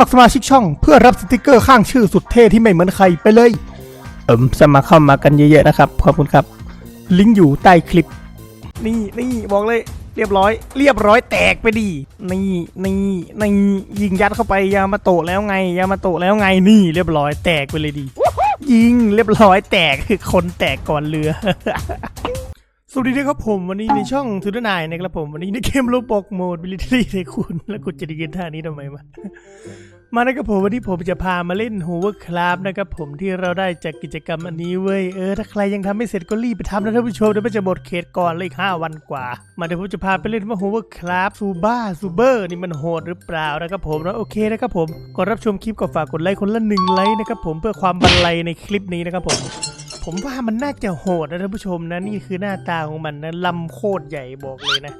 มัครสมาชิกช่องเพื่อรับสติกเกอร์ข้างชื่อสุดเท่ที่ไม่เหมือนใครไปเลย เอิมสมัครเข้ามากันเยอะๆนะครับ ขอบคุณครับ ลิงก์อยู่ใต้คลิป นี่นี่บอกเลย เรียบร้อย เรียบร้อยแตกไปดี นี่นี่นี่ยิงยัดเข้าไปยามาโตะแล้วไงยามาโตะแล้วไงนี่เรียบร้อยแตกไปเลยดี ยิงเรียบร้อยแตกคือคนแตกก่อนเรือ สวัสดีนะครับผมวันนี้ในช่องทูดนายนะครับผมวันนี้ในเกมโลบอกโหมดบิลิทรีในคุณแล้วคุณจะได้ยินท่านี้ทำไมวะมานะครับผมวันนี้ผมจะพามาเล่น Hovercraft นะครับผมที่เราได้จากกิจกรรมอันนี้เว้ยเออถ้าใครยังทำไม่เสร็จก็รีบไปทำนะท่านผู้ชมเดี๋ยวมันจะหมดเขตก่อนเลยอีก5วันกว่า มาเดี๋ยวผมจะพาไปเล่นว่า Hovercraft ซูบ้าซูเบอร์นี่มันโหดหรือเปล่านะครับผมแล้วโอเคนะครับผมก่อนรับชมคลิปก็ฝากกดไลค์คนละหนึ่งไลค์นะครับผมเพื่อความบันไลในคลิปนี้นะครับผม ผมว่ามันน่าจะโหดนะท่านผู้ชมนะนี่คือหน้าตาของมันนะลำโคตรใหญ่บอกเลยนะ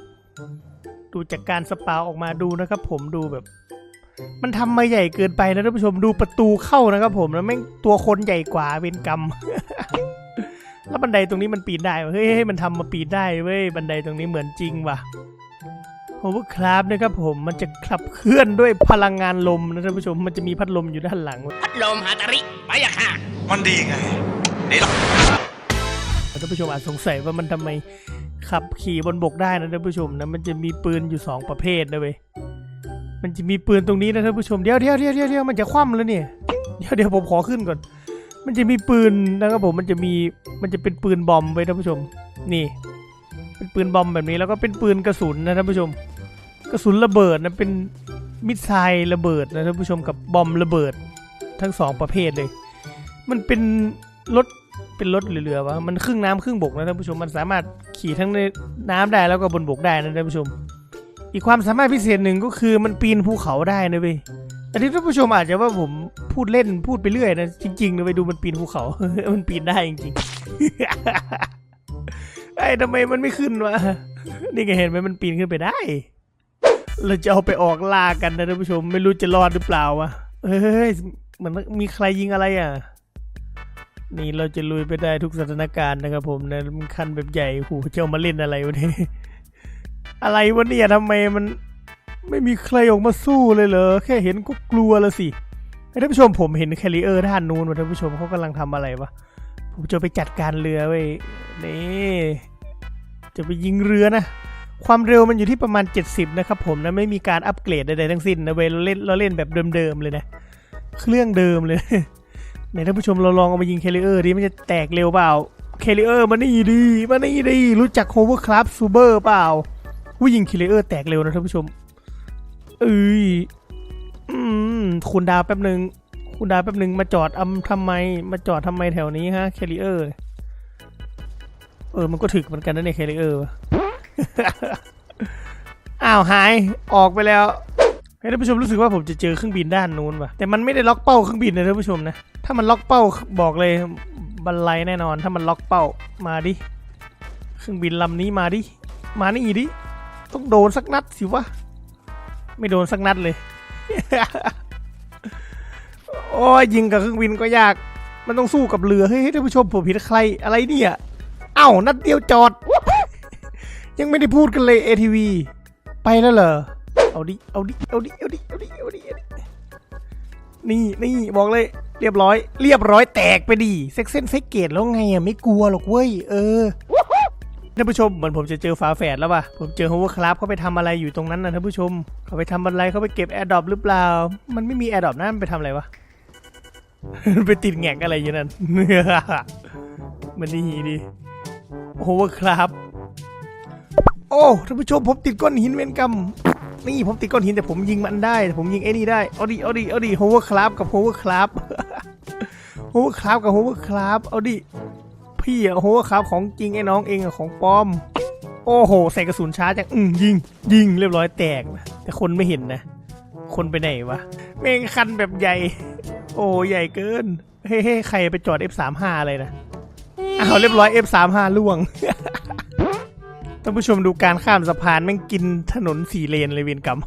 ดูจากการสปาออกมาดูนะครับ ผมดูแบบ มันทำมาใหญ่เกินไปนะท่านผู้ชมดูประตูเข้านะครับ ผมแล้วแม่งตัวคนใหญ่กว่าเป็นกรรมแล้วบันไดตรงนี้มันปีนได้วะเฮ้ยเฮ้ยมันทำมาปีนได้เว้ยบันไดตรงนี้เหมือนจริงว่ะโฮเวอร์คราฟนะครับผมมันจะขับเคลื่อนด้วยพลังงานลมนะท่านผู้ชมมันจะมีพัดลมอยู่ด้านหลัง พัดลมฮาตาริไปอะค่ะ มันดีไง นี่หรอท่านผู้ชมอาจสงสัยว่ามันทำไมขับขี่บนบกได้นะท่านผู้ชมนะมันจะมีปืนอยู่สองประเภทนะเว้ยมันจะมีปืนตรงนี้นะท่านผู้ชมเดี๋ยวเดี๋ยวเดี๋ยวเดี๋ยวเดี๋ยวมันจะคว่ำแล้วเนี่ยเดี๋ยวเดี๋ยวผมขอขึ้นก่อน มันจะมีปืนนะครับผมมันจะมีมันจะเป็นปืนบอมไว้ท่านผู้ชม นี่ เป็นปืนบอมแบบนี้แล้วก็เป็นปืนกระสุนนะท่านผู้ชม กระสุนระเบิดนะเป็นมิสไซล์ระเบิดนะท่านผู้ชมกับบอมระเบิดทั้งสองประเภทเลย มันเป็นรถ เป็นรถเรือๆวะมันครึ่งน้ำครึ่งบกนะท่านผู้ชมมันสามารถขี่ทั้งในน้ำได้แล้วก็บนบกได้นะท่านผู้ชม อีกความสามารถพิเศษหนึ่งก็คือมันปีนภูเขาได้นะเว้ยแต่ที่ท่านผู้ชมอาจจะว่าผมพูดเล่นพูดไปเรื่อยนะจริงๆนะไปดูมันปีนภูเขา มันปีนได้จริงๆไอ้ทำไมมันไม่ขึ้นวะนี่ไงเห็นไหมมันปีนขึ้นไปได้ เราจะเอาไปออกล่ากันนะท่านผู้ชม ไม่รู้จะรอดหรือเปล่าวะเฮ้ยเหมือนมีใครยิงอะไรอะ นี่เราจะลุยไปได้ทุกสถานการณ์นะครับผมนะมันคันแบบใหญ่หูจะเอามาเล่นอะไรวะเนี่ยอะไรวะเนี่ยทำไมมันไม่มีใครออกมาสู้เลยเหรอแค่เห็นก็กลัวละสิท่านผู้ชมผมเห็นแคริเออร์ด้านนู้นว่ะท่านผู้ชมเขากำลังทำอะไรวะผมจะไปจัดการเรือเว้ยนี่จะไปยิงเรือนะความเร็วมันอยู่ที่ประมาณ 70 นะครับผมนะไม่มีการอัปเกรดใดๆทั้งสิ้นนะเว้ยเราเล่นเราเล่นแบบเดิมๆเลยนะเครื่องเดิมเลย ไหนท่านผู้ชมเราลองเอามายิงแคริเออร์ดิมันจะแตกเร็วเปล่าแคริเออร์มานี่ดีมานี่ดีรู้จักโฮเวอร์คราฟซูเปอร์เปล่าผู้ยิงแคริเออร์แตกเร็วนะท่านผู้ชมเอ้ยอืมคุณดาวแป๊บหนึ่งคุณดาวแป๊บหนึ่งมาจอดอำทำไม มาจอดทำไมแถวนี้ฮะแคริเออร์เออมันก็ถึกเหมือนกันนะเนี่ยแคริเออร์อ้าวหายออกไปแล้ว ให้ท่านผู้ชมรู้สึกว่าผมจะเจอเครื่องบินด้านนู้นว่ะแต่มันไม่ได้ล็อกเป้าเครื่องบินนะท่านผู้ชมนะถ้ามันล็อกเป้าบอกเลยบันไลแน่นอน ถ้ามันล็อกเป้ามาดิเครื่องบินลำนี้มาดิมานี่ดิต้องโดนสักนัดสิวะไม่โดนสักนัดเลย โอ้ยยิงกับเครื่องบินก็ยาก มันต้องสู้กับเรือเฮ้ยท่านผู้ชมผมผิดใครอะไรเนี่ยเอ้านัดเดียวจอด ยังไม่ได้พูดกันเลย ATV ไปแล้วเหรอ เอาดิ เอาดิ เอาดิ เอาดิ เอาดิ เอาดิ นี่นี่บอกเลย เรียบร้อย เรียบร้อยแตกไปดิเซ็กเซนเฟกเกตแล้วไงอะไม่กลัวหรอกเว้ย เออท่านผู้ชมเหมือนผมจะเจอฝาแฝดแล้วป่ะ ผมเจอโฮเวอร์คราฟเขาไปทำอะไรอยู่ตรงนั้นนะท่านผู้ชม เขาไปทำอะไรเขาไปเก็บแอร์ดรอปหรือเปล่า มันไม่มีแอร์ดรอปนะมันไปทำอะไรวะ ไปติดแงกอะไรอยู่นั่นมันนี่ดิโฮเวอร์คราฟ โอ้ท่านผู้ชมผมติดก้อนหินเวนกรรมนี่ผมติดก้อนหินแต่ผมยิงมันได้แต่ผมยิงไอ้นี่ได้เอาดิเอาดิเอาดิโฮเวอร์คราฟกับโฮเวอร์คราฟโฮเวอร์คราฟกับโฮเวอร์คราฟเอาดิพี่อะโฮเวอร์คราฟของจริงไอ้น้องเองอะของปลอม โอ้โห ใส่กระสุนช้าจังอืมยิง ยิงเรียบร้อยแตกนะแต่คนไม่เห็นนะ คนไปไหนวะแม่งคันแบบใหญ่ โอ้ใหญ่เกินเฮ้ยใครไปจอด F35 อะไรนะอ้าวเรียบร้อย F35 ล่วง ท่านผู้ชมดูการข้ามสะพานแม่งกินถนนสี่เลนเลยเวียนกรรม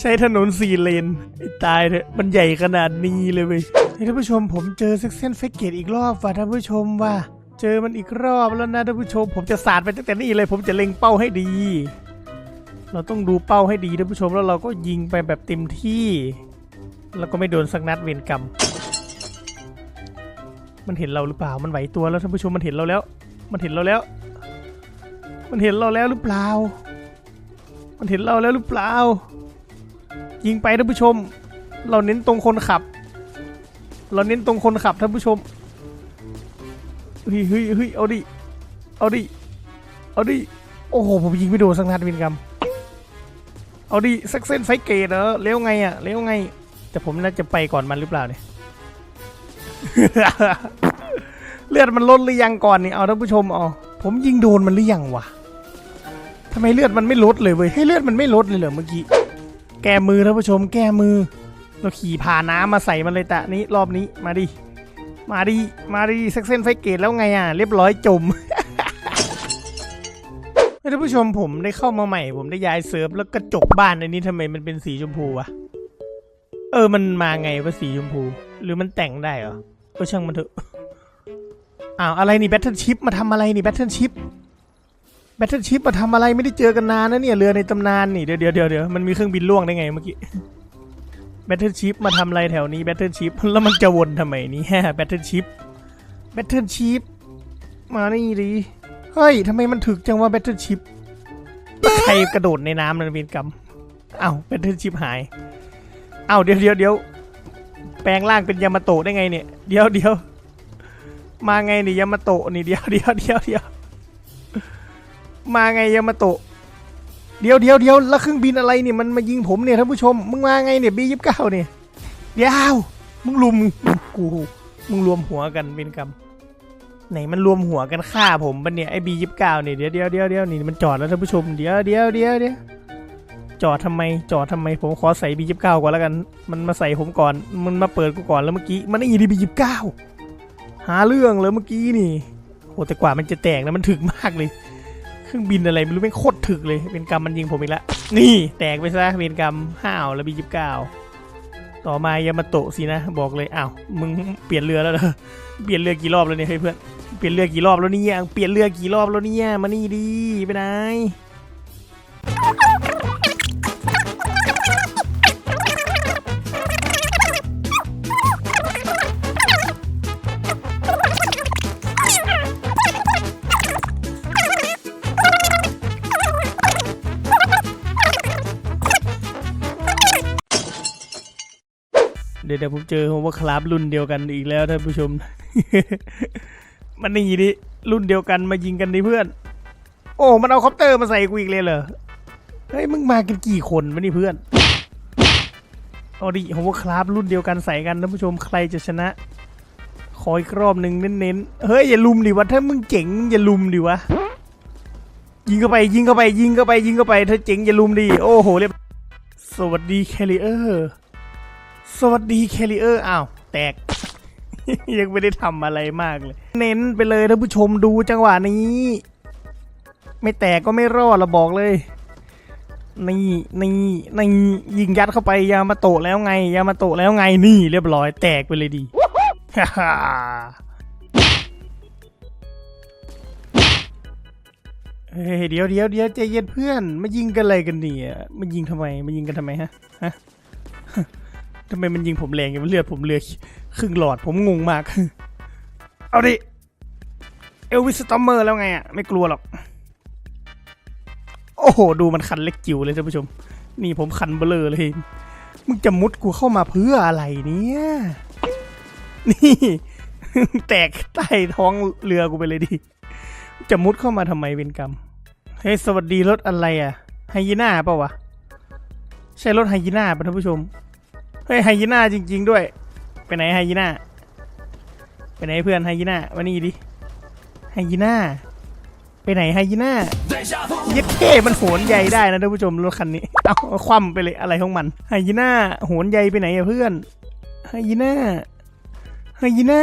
ใช้ถนนสี่เลนไอ้ตายเถอะมันใหญ่ขนาดนี้เลยเว้ยให้ท่านผู้ชมผมเจอเซ็กเซนเฟกเกตอีกรอบว่ะท่านผู้ชมว่าเจอมันอีกรอบแล้วนะท่านผู้ชม ผมจะสาดไปตั้งแต่นี่เลยผมจะเล็งเป้าให้ดี เราต้องดูเป้าให้ดีท่านผู้ชมแล้วเราก็ยิงไปแบบเต็มที่ แล้วก็ไม่โดนสักนัดเวรกรรม มันเห็นเราหรือเปล่ามันไหวตัวแล้วท่านผู้ชมมันเห็นเราแล้ว มันเห็นเราแล้ว มันเห็นเราแล้วหรือเปล่า มันเห็นเราแล้วหรือเปล่า ยิงไปท่านผู้ชม เราเน้นตรงคนขับ เราเน้นตรงคนขับท่านผู้ชม เฮ้ยเฮ้ยเฮ้ยเอาดิ เอาดิ เอาดิ โอ้โห ผมยิงไม่โดนสักนัดวินกรรมเอาดิสักเส้นไฟเกตเหรอเลี้ยวไงอะเลี้ยวไง แต่ผมน่าจะไปก่อนมันหรือเปล่าเนี่ย เลือดมันลดหรือยังก่อนนี่ เอาท่านผู้ชมเอา ผมยิงโดนมันหรือยังวะทำไมเลือดมันไม่ลดเลยเว้ยให้ยเลือดมันไม่ลดเลยเหรอเมื่อกี้ แก้มือท่านผู้ชม แก้มือ เราขี่พาน้ำมาใส่มันเลยตะนี้รอบนี้มาดิ มาดิ มาดิสักเส้นไฟเกตแล้วไงอะ เรียบร้อยจมเฮ้ยท่านผู้ชมผมได้เข้ามาใหม่ ผมได้ย้ายเซิร์ฟแล้วกระจกบ้านอันนี้ทำไมมันเป็นสีชมพูวะ เออมันมาไงว่าสีชมพู หรือมันแต่งได้เหรอก็ช่างมันเถอะ อ้าวอะไรนี่แบทเทิลชิพมาทำอะไรนี่แบทเทิลชิพแบทเทิลชิพมาทำอะไรไม่ได้เจอกันนานนะเนี่ยเรือในตำนานนี่เดี๋ยวเดี๋ยวเดี๋ยวเดี๋ยวมันมีเครื่องบินล่วงได้ไงเมื่อกี้แบทเทิลชิพมาทำอะไรแถวนี้แบทเทิลชิพแล้วมันจะวนทำไมนี่แบทเทิลชิพแบทเทิลชิพมานี่ดิเฮ้ยทำไมมันถึกจังว่าแบทเทิลชิพใครกระโดดในน้ำนันเวรกรรมอ้าวแบทเทิลชิพหายอ้าวเดี๋ยวเดี๋ยวเดี๋ยวแปลงร่างเป็นยามาโตะได้ไงเนี่ย เดี๋ยวเดี๋ยว มาไงนี่ยามาโตะนี่เดียวเดียวเดียวเดียวมาไงยามาโตะเดียวเดียวเดียวแล้วเครื่องบินอะไรเนี่ยมันมายิงผมเนี่ยท่านผู้ชมมึงมาไงเนี่ยบียิบเก้าเนี่ยเดี๋ยวมึงลุมกูมึงรวมหัวกันเป็นกรรมไหนมันรวมหัวกันฆ่าผมปะเนี่ยไอ้บียิบเก้าเนี่ยเดี๋ยวเดียวเดียวเดียวนี่มันจอดแล้วท่านผู้ชมเดี๋ยวเดียวเดียวเดียวจอดทำไมจอดทำไมผมขอใส่บียิบเก้าก่อนแล้วกัน มันมาใส่ผมก่อนมันมาเปิดกูก่อนแล้วเมื่อกี้มันไอ้ดีบียิบเก้า หาเรื่องเลยเมื่อกี้นี่โหแต่กว่ามันจะแตกนะมันถึกมากเลย เครื่องบินอะไรไม่รู้ไม่โคตรถึกเลยเป็นกรรมมันยิงผมอีกแล้วนี่แตกไปซะเป็นกรรมห้าวแล้วบียิบเก้าต่อมายามาโตะสินะบอกเลยอ้าวมึงเปลี่ยนเรือแล้วเหรอเปลี่ยนเรือกี่รอบแล้วเนี่ยเฮ้ยเพื่อนเปลี่ยนเรือกี่รอบแล้วเนี่ยเปลี่ยนเรือกี่รอบแล้วเนี่ยมานี่ดีไปไหน เดี๋ยวผมเจอผมว่าคลาบรุ่นเดียวกันอีกแล้วท่านผู้ชม มันนี่ดิรุ่นเดียวกันมายิงกันดิเพื่อน โอ้มันเอาคอปเตอร์มาใส่กูอีกเลยเหรอเฮ้ยมึงมากันกี่คนวะนี่เพื่อนเอาดิผมว่าคลาบรุ่นเดียวกันใส่กันท่านผู้ชมใครจะชนะขออีกรอบหนึ่งเน้นๆเฮ้ยอย่าลุมดิวะถ้ามึงเจ๋งอย่าลุมดิวะยิงเข้าไปยิงเข้าไปยิงเข้าไปยิงเข้าไปถ้าเจ๋งอย่าลุมดิโอ้โหเรียบสวัสดีแคลิเออร์ สวัสดีแคลิเออร์อ้าวแตก ยังไม่ได้ทำอะไรมากเลย เน้นไปเลยท่านผู้ชมดูจังหวะนี้ ไม่แตกก็ไม่รอดเราบอกเลย นี่นี่นี่ยิงยัดเข้าไปยามาโตแล้วไง ยามาโตแล้วไงนี่เรียบร้อยแตกไปเลยดีฮ่าฮ่าเฮ้ยเดี๋ยวเดี๋ยวเดี๋ยวใจเย็นเพื่อน มายิงกันอะไรกันเนี่ยมายิงทำไมมายิงกันทำไมฮะฮะ ทำไมมันยิงผมแรงอย่างเลือดผมเลือดครึ่งหลอดผมงงมาก เอาดิ เอลวิสตอมเมอร์แล้วไงอะ ไม่กลัวหรอก โอ้โห ดูมันคันเล็กจิ๋วเลยท่านผู้ชม นี่ผมคันเบลอเลย มึงจะมุดกูเข้ามาเพื่ออะไรเนี่ย นี่ แตกใต้ท้องเรือกูไปเลยดิ จะมุดเข้ามาทำไมเวนกรรม เฮ้ยสวัสดีรถอะไรอะไฮยีน่าเปล่าวะใช่รถไฮยีน่าป่ะท่านผู้ชม เฮ้ยไฮยีน่าจริง ๆ ด้วย ไปไหนไฮยีน่าไปไหนเพื่อนไฮยีน่ามานี่ดิไฮยีน่าไปไหนไฮยีน่าเย็ดเท่มันโหนใหญ่ได้นะท่านผู้ชมรถคันนี้ เอาคว่ำไปเลยอะไรของมันไฮยีน่าโหนใหญ่ไปไหนอะเพื่อนไฮยีน่าไฮยีน่า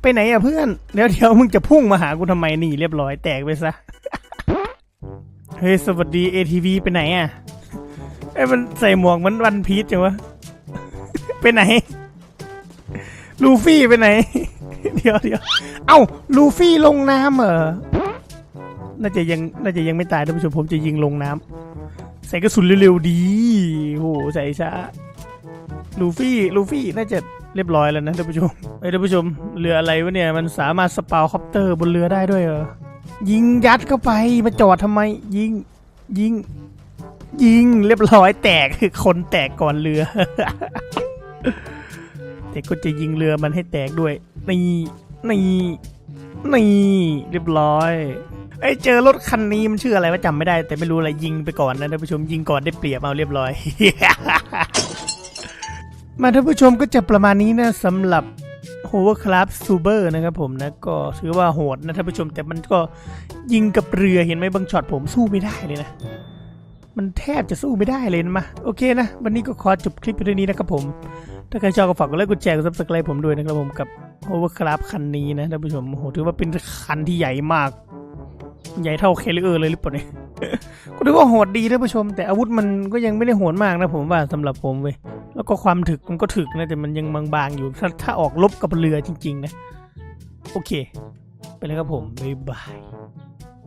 ไปไหนอะเพื่อนเดี๋ยวเดี๋ยวมึงจะพุ่งมาหากูทำไมนี่เรียบร้อยแตกไปซะเฮ้ยสวัสดี ATV ไปไหนอะไอ้มันใส่หมวกเหมันวันพีชจังวะ ไปไหน ลูฟี่ไปไหน เดี๋ยวเดี๋ยวเอ้า ลูฟี่ลงน้ำเหรอ น่าจะยังน่าจะยังไม่ตายท่านผู้ชมผมจะยิงลงน้ำใส่กระสุนเร็วๆดีโหใส่ช้าลูฟี่ลูฟี่น่าจะเรียบร้อยแล้วนะท่านผู้ชมเอ้ยท่านผู้ชมเรืออะไรวะเนี่ยมันสามารถสปาวคอปเตอร์บนเรือได้ด้วยเหรอยิงยัดเข้าไปมาจอดทำไม ยิงยิง ยิงเรียบร้อยแตกคนแตกก่อนเรือ แต่ก็จะยิงเรือมันให้แตกด้วย นี่ นี่ นี่ เรียบร้อยเอ้เจอรถคันนี้มันชื่ออะไรวะจำไม่ได้ แต่ไม่รู้อะไรยิงไปก่อนนะท่านผู้ชมยิงก่อนได้เปรียบเอาเรียบร้อย มาท่านผู้ชมก็จะประมาณนี้นะสำหรับ Hovercraft Super นะครับผมนะก็ถือว่าโหดนะท่านผู้ชมแต่มันก็ยิงกับเรือเห็นไหมบางช็อตผมสู้ไม่ได้เลยนะ มันแทบจะสู้ไม่ได้เลยนะมาโอเคนะ วันนี้ก็ขอจบคลิปไปด้วยนี้นะครับผม ถ้าใครชอบก็ฝากกดไลค์กดแชร์กดซับสไครต์ผมด้วยนะครับผมกับ Hovercraft คันนี้นะท่านผู้ชมโอ้โหถือว่าเป็นคันที่ใหญ่มาก ใหญ่เท่าเคลิเออร์เลยหรือเปล่าเนี่ยก็ถือว่าโหดดีท่านผู้ชม แต่อาวุธมันก็ยังไม่ได้โหดมากนะผมว่าสำหรับผมเว้ยแล้วก็ความถึกมันก็ถึกนะแต่มันยังบางๆอยู่ถ้าถ้าออกลบกับเรือจริง ๆ นะ โอเค ไปเลยครับผมบ๊ายบาย